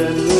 and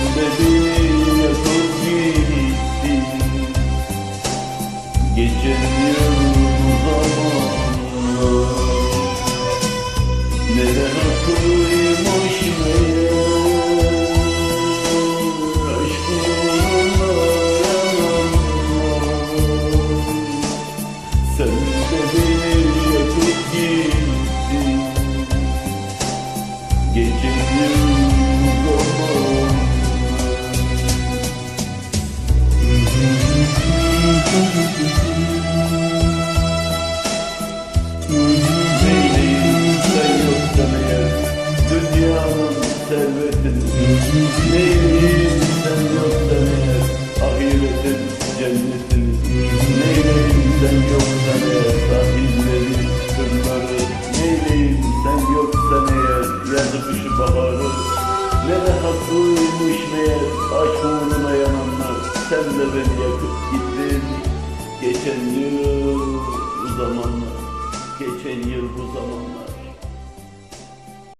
Geçen yıl bu zamanlar Ne de haklıymış meğer servetin Neyleyim sen yoksan eğer Ahiretin cennetin Neyleyim sen yoksan eğer Sahilleri, kırları Neyleyim sen yoksan eğer Yazı kışı baharı Ne de haklıymış meğer Aşk uğruna yananlar Sen de beni yakıp gittin Geçen yıl bu zamanlar Geçen yıl bu zamanlar